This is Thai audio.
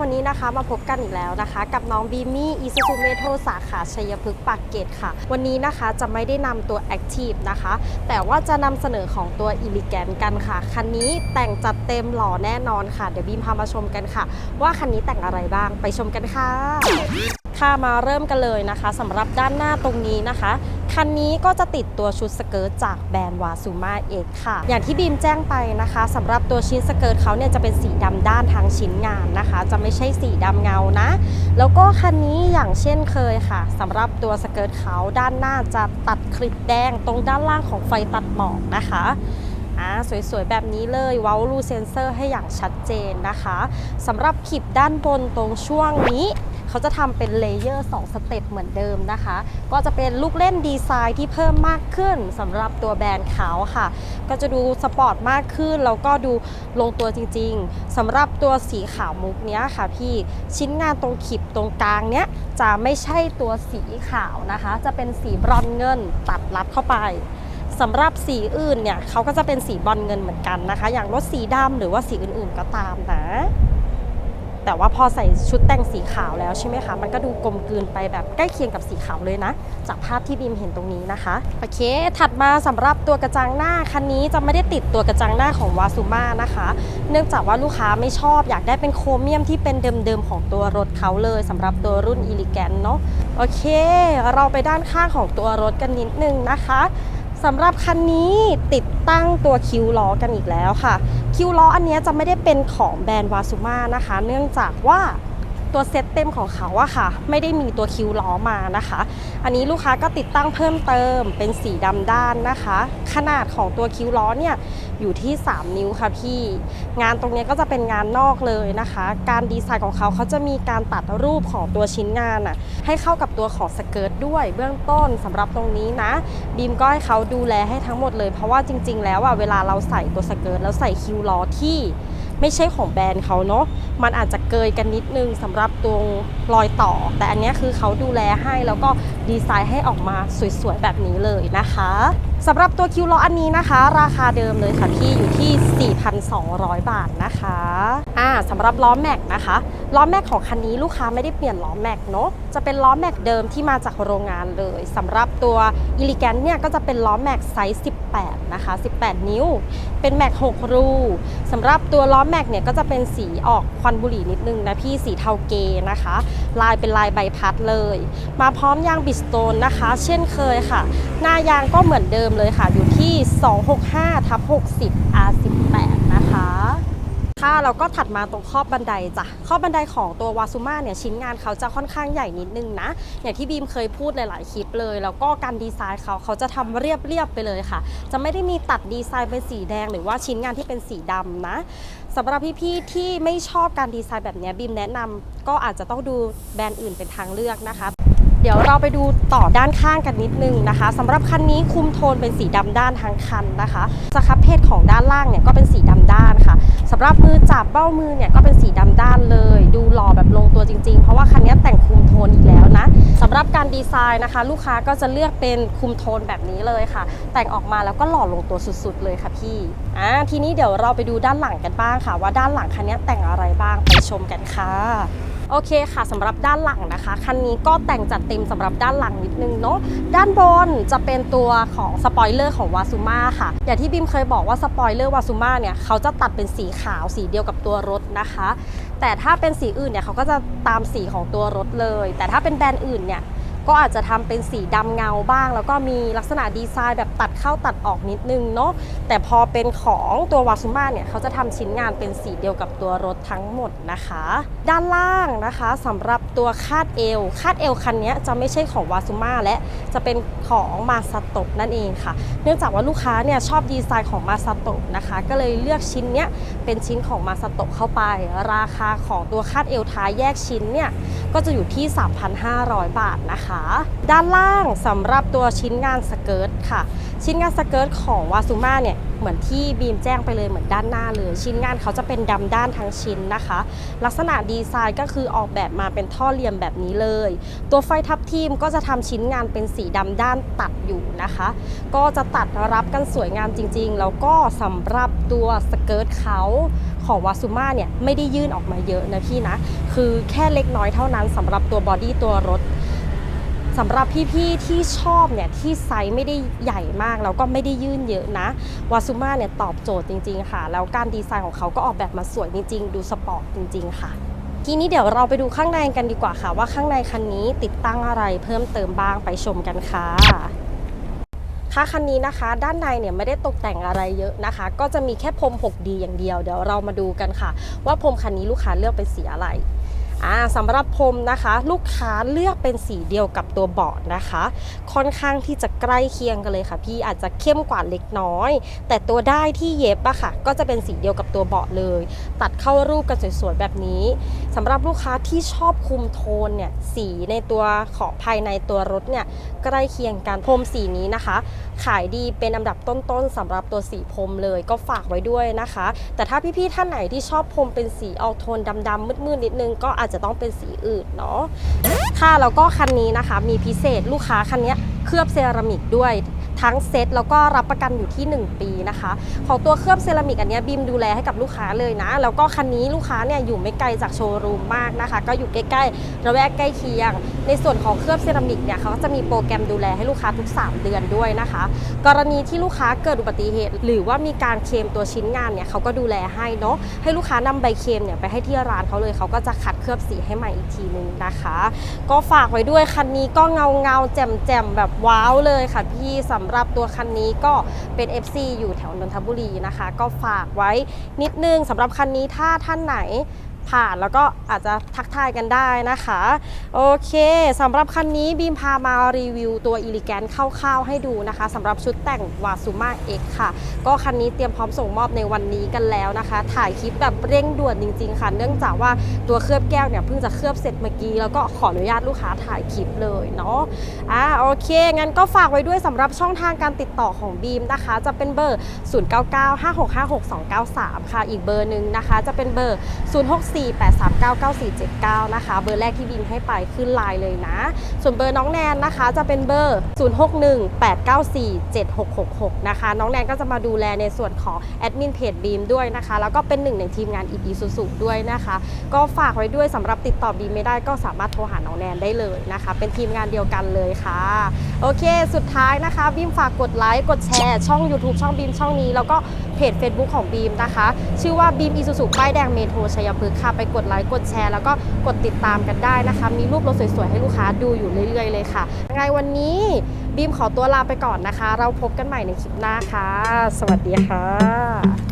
วันนี้นะคะมาพบกันอีกแล้วนะคะ กับน้องบีมี่อีซูซูเมโทสาขาชัยพฤกษ์ปากเกร็ดค่ะ วันนี้นะคะจะไม่ได้นำตัว Active นะคะ แต่ว่าจะนำเสนอของตัว e l e g a n t กันค่ะ คันนี้แต่งจัดเต็มหล่อแน่นอนค่ะ เดี๋ยวบีมพามาชมกันค่ะ ว่าคันนี้แต่งอะไรบ้างไปชมกันค่ะ ค่ะมาเริ่มกันเลยนะคะสำหรับด้านหน้าตรงนี้นะคะ คันนี้ก็จะติดตัวชุดสเกิร์ตจากแบรนด์วาซูมาเอกค่ะ อย่างที่บีมแจ้งไปนะคะสำหรับตัวชิ้นสเกิร์ตเขาเนี่ยจะเป็นสีดำด้านทางชิ้นงานนะคะ จะไม่ใช่สีดำเงานะ แล้วก็คันนี้อย่างเช่นเคยค่ะสำหรับตัวสเกิร์ตเขาด้านหน้าจะตัดคลิปแดงตรงด้านล่างของไฟตัดหมอกนะคะอ่าสวยๆ แบบนี้เลยเว้าลูเซนเซอร์ให้อย่างชัดเจนนะคะสำหรับคลิปด้านบนตรงช่วงนี้ เขาจะทำเป็นเลเยอร์2สเต็ปเหมือนเดิมนะคะ ก็จะเป็นลูกเล่นดีไซน์ที่เพิ่มมากขึ้นสำหรับตัวแบรนด์เขาค่ะ ก็จะดูสปอร์ตมากขึ้น แล้วก็ดูลงตัวจริงๆสำหรับตัวสีขาวมุกเนี้ยค่ะพี่ชิ้นงานตรงขีบตรงกลางเนี้ยจะไม่ใช่ตัวสีขาวนะคะ จะเป็นสีบรอนเงินตัดรับเข้าไปสำหรับสีอื่นเนี่ยเขาก็จะเป็นสีบอนซ์เงินเหมือนกันนะคะ อย่างรถสีดำหรือว่าสีอื่นๆก็ตามนะ แต่ว่าพอใส่ชุดแต่งสีขาวแล้วใช่ไหมคะ มันก็ดูกลมกลืนไปแบบใกล้เคียงกับสีขาวเลยนะ จากภาพที่บีมเห็นตรงนี้นะคะ โอเค ถัดมาสำหรับตัวกระจังหน้าคันนี้จะไม่ได้ติดตัวกระจังหน้าของวาซูมานะคะ เนื่องจากว่าลูกค้าไม่ชอบอยากได้เป็นโครเมียมที่เป็นเดิมๆของตัวรถเขาเลยสำหรับตัวรุ่นอีลิแกนเนาะ โอเค เราไปด้านข้างของตัวรถกันนิดนึงนะคะ สำหรับคันนี้ติดตั้งตัวคิวล้อกันอีกแล้วค่ะ คิวล้ออันนี้จะไม่ได้เป็นของแบรนด์วาซูมานะคะ เนื่องจากว่าตัวเซตเต็มของเขาอะค่ะ ไม่ได้มีตัวคิวล้อมานะคะ อันนี้ลูกค้าก็ติดตั้งเพิ่มเติมเป็นสีดำด้านนะคะ ขนาดของตัวคิวล้อเนี่ยอยู่ที่ 3 นิ้วค่ะพี่ งานตรงนี้ก็จะเป็นงานนอกเลยนะคะ การดีไซน์ของเขาเขาจะมีการตัดรูปของตัวชิ้นงานอะให้เข้ากับตัวของสเกิร์ตด้วย เบื้องต้นสำหรับตรงนี้นะ บีมก็ให้เขาดูแลให้ทั้งหมดเลย เพราะว่าจริง ๆ แล้วอะเวลาเราใส่ตัวสเกิร์ตแล้วใส่คิวล้อที่ ไม่ใช่ของแบรนด์เขาเนาะมันอาจจะเกยกันนิดนึงสำหรับตรงรอยต่อ แต่อันนี้คือเขาดูแลให้แล้วก็ดีไซน์ให้ออกมาสวยๆแบบนี้เลยนะคะสำหรับตัวคิวล้ออันนี้นะคะ ราคาเดิมเลยค่ะพี่อยู่ที่ 4,200 บาทนะคะอ่าสำหรับล้อแม็กนะคะล้อแม็กของคันนี้ลูกค้าไม่ได้เปลี่ยนล้อแม็กเนาะจะเป็นล้อแม็กเดิมที่มาจากโรงงานเลยสำหรับตัวอีลิแกนเนี่ยก็จะเป็นล้อแม็กไซส์ 18 นะคะ 18 นิ้ว เป็นแม็ก6รูสำหรับตัวล้อแม็กเนี่ยก็จะเป็นสีออกควันบุหรี่นิดนึงนะพี่สีเทาเกนะคะ ลายเป็นลายใบพัดเลย มาพร้อมยางบิสโตนนะคะ เช่นเคยค่ะ หน้ายางก็เหมือนเดิมเลยค่ะ อยู่ที่ 265ทับ60 R18 ค่ะแล้วก็ถัดมาตรงครอบบันไดจ้ะครอบบันไดของตัววาซูมาเนี่ยชิ้นงานเขาจะค่อนข้างใหญ่นิดนึงนะ อย่างที่บีมเคยพูดหลายๆคลิปเลย แล้วก็การดีไซน์เขาเขาจะทำเรียบๆไปเลยค่ะ จะไม่ได้มีตัดดีไซน์เป็นสีแดง หรือว่าชิ้นงานที่เป็นสีดำนะสำหรับพี่ๆที่ไม่ชอบการดีไซน์แบบเนี้ยบีมแนะนำก็อาจจะต้องดูแบรนด์อื่นเป็นทางเลือกนะคะ เดี๋ยวเราไปดูต่อด้านข้างกันนิดนึงนะคะสำหรับคันนี้คุมโทนเป็นสีดำด้านทั้งคันนะคะสครับเพศของด้านล่างเนี่ยก็เป็นสีดำด้านค่ะสำหรับมือจับเบ้ามือเนี่ยก็เป็นสีดำด้านเลย ดูหล่อแบบลงตัวจริงๆ เพราะว่าคันนี้แต่งคุมโทนอีกแล้วนะสำหรับการดีไซน์นะคะ ลูกค้าก็จะเลือกเป็นคุมโทนแบบนี้เลยค่ะ แต่งออกมาแล้วก็หล่อลงตัวสุดๆ เลยค่ะพี่อ่าทีนี้เดี๋ยวเราไปดูด้านหลังกันบ้างค่ะ ว่าด้านหลังคันนี้แต่งอะไรบ้างไปชมกันค่ะ โอเคค่ะสำหรับด้านหลังนะคะคันนี้ก็แต่งจัดเต็มสำหรับด้านหลังนิดนึงเนาะด้านบนจะเป็นตัวของสปอยเลอร์ของวาซูมาค่ะ อย่างที่บิมเคยบอกว่าสปอยเลอร์วาซูมาเนี่ยเขาจะตัดเป็นสีขาวสีเดียวกับตัวรถนะคะ แต่ถ้าเป็นสีอื่นเนี่ยเขาก็จะตามสีของตัวรถเลย แต่ถ้าเป็นแบรนด์อื่นเนี่ย ก็อาจจะทำเป็นสีดำเงาบ้าง แล้วก็มีลักษณะดีไซน์แบบตัดเข้าตัดออกนิดนึงเนาะแต่พอเป็นของตัววาซูมาเนี่ยเขาจะทำชิ้นงานเป็นสีเดียวกับตัวรถทั้งหมดนะคะ ด้านล่างนะคะสำหรับตัวคาดเอวคาดเอวคันนี้จะไม่ใช่ของวาซูมาและจะเป็นของมาซาโตะนั่นเองค่ะ เนื่องจากว่าลูกค้าเนี่ยชอบดีไซน์ของมาซาโตะนะคะ ก็เลยเลือกชิ้นเนี้ยเป็นชิ้นของมาซาโตะเข้าไป ราคาของตัวคาดเอวท้ายแยกชิ้นเนี่ยก็จะอยู่ที่ 3,500 บาทนะคะด้านล่างสำหรับตัวชิ้นงานสเกิร์ตค่ะ ชิ้นงานสเกิร์ตของวาซูมาเนี่ยเหมือนที่บีมแจ้งไปเลยเหมือนด้านหน้าเลย ชิ้นงานเขาจะเป็นดำด้านทั้งชิ้นนะคะ ลักษณะดีไซน์ก็คือออกแบบมาเป็นท่อเหลี่ยมแบบนี้เลย ตัวไฟทับทีมก็จะทำชิ้นงานเป็นสีดำด้านตัดอยู่นะคะ ก็จะตัดรับกันสวยงามจริง ๆ แล้วก็สำหรับตัวสเกิร์ตเขาของวาซูมาเนี่ยไม่ได้ยื่นออกมาเยอะนะพี่นะ คือแค่เล็กน้อยเท่านั้นสำหรับตัวบอดี้ตัวรถ สำหรับพี่ๆที่ชอบเนี่ยที่ไซส์ไม่ได้ใหญ่มากแล้วก็ไม่ได้ยื่นเยอะนะวาซูมาเนี่ยตอบโจทย์จริงๆค่ะ แล้วการดีไซน์ของเขาก็ออกแบบมาสวยจริงๆ ดูสปอร์ตจริง ๆ ค่ะทีนี้เดี๋ยวเราไปดูข้างในกันดีกว่าค่ะ ว่าข้างในคันนี้ติดตั้งอะไรเพิ่มเติมบ้างไปชมกันค่ะค่ะคันนี้นะคะ ด้านในเนี่ยไม่ได้ตกแต่งอะไรเยอะนะคะ ก็จะมีแค่พรม 6D อย่างเดียวเดี๋ยวเรามาดูกันค่ะ ว่าพรมคันนี้ลูกค้าเลือกเป็นสีอะไร อ่าสำหรับพรมนะคะ ลูกค้าเลือกเป็นสีเดียวกับตัวเบาะนะคะ ค่อนข้างที่จะใกล้เคียงกันเลยค่ะ พี่อาจจะเข้มกว่าเล็กน้อย แต่ตัวได้ที่เย็บอะค่ะ ก็จะเป็นสีเดียวกับตัวเบาะเลย ตัดเข้ารูปกันสวยๆแบบนี้สำหรับลูกค้าที่ชอบคุมโทนเนี่ยสีในตัวของภายในตัวรถเนี่ยใกล้เคียงกันพรมสีนี้นะคะขายดีเป็นอันดับต้นๆสำหรับตัวสีพรมเลยก็ฝากไว้ด้วยนะคะ แต่ถ้าพี่ๆท่านไหนที่ชอบพรมเป็นสีออกโทนดำๆมืดๆนิดนึงก็อาจจะต้องเป็นสีอื่นเนาะค่ะแล้วก็คันนี้นะคะ มีพิเศษลูกค้าคันนี้เคลือบเซรามิกด้วย ทั้งเซ็ตแล้วก็รับประกันอยู่ที่ 1 ปีนะคะ ของตัวเคลือบเซรามิกอันนี้บีมดูแลให้กับลูกค้าเลยนะ แล้วก็คันนี้ลูกค้าเนี่ยอยู่ไม่ไกลจากโชว์รูมมากนะคะ ก็อยู่ใกล้ๆระแวกใกล้เคียง ในส่วนของเคลือบเซรามิกเนี่ยเขาก็จะมีโปรแกรมดูแลให้ลูกค้าทุก 3 เดือนด้วยนะคะ กรณีที่ลูกค้าเกิดอุบัติเหตุ หรือว่ามีการเคลมตัวชิ้นงานเนี่ยเขาก็ดูแลให้เนาะให้ลูกค้านำใบเคลมเนี่ยไปให้ที่ร้านเขาเลยเขาก็จะขัดเคลือบสีให้ใหม่อีกทีนึงนะคะ ก็ฝากไว้ด้วยคันนี้ก็เงาเงาแจ่มแจ่มแบบว้าวเลยค่ะพี่สำหรับตัวคันนี้ก็เป็น FC อยู่แถวนนทบุรีนะคะ ก็ฝากไว้นิดนึงสำหรับคันนี้ถ้าท่านไหน ผ่านแล้วก็อาจจะทักทายกันได้นะคะ โอเคสำหรับคันนี้บีมพามารีวิวตัว e l e g a n t คร่าวๆให้ดูนะคะสำหรับชุดแต่งวาซูมา X ค่ะ ก็คันนี้เตรียมพร้อมส่งมอบในวันนี้กันแล้วนะคะ ถ่ายคลิปแบบเร่งด่วนจริงๆค่ะ เนื่องจากว่าตัวเคลือบแก้วเนี่ยเพิ่งจะเคลือบเสร็จเมื่อกี้ แล้วก็ขออนุญาตลูกค้าถ่ายคลิปเลยเนาะอ่าโอเค งั้นก็ฝากไว้ด้วยสำหรับช่องทางการติดต่อของบีมนะคะ จะเป็นเบอร์ 0995656293 ค่ะ อีกเบอร์หนึ่งนะคะ จะเป็นเบอร์0648399479 นะคะ เบอร์แรกที่บีมให้ไปขึ้นไลน์เลยนะ ส่วนเบอร์น้องแนนนะคะจะเป็นเบอร์ 0618947666 นะคะ น้องแนนก็จะมาดูแลในส่วนของแอดมินเพจบีมด้วยนะคะ แล้วก็เป็นหนึ่งในทีมงาน e ีซูซูด้วยนะคะ ก็ฝากไว้ด้วยสำหรับติดต่อบีมไม่ได้ก็สามารถโทรหาน้องแนนได้เลยนะคะ เป็นทีมงานเดียวกันเลยค่ะ โอเค สุดท้ายนะคะบีมฝากกดไลค์กดแชร์ช่อง YouTube ช่องบีมช่องนี้แล้วก็เพจ Facebook ของบีมนะคะ ชื่อว่าบีมอีซูซูป้ายแดงเมโทรชัยพฤกษ์ค่ะ ไปกดไลค์กดแชร์ แล้วก็กดติดตามกันได้นะคะ มีรูปรถสวยๆ ให้ลูกค้าดูอยู่เรื่อยๆ เลยค่ะยังไงวันนี้บีมขอตัวลาไปก่อนนะคะ เราพบกันใหม่ในคลิปหน้าค่ะ สวัสดีค่ะ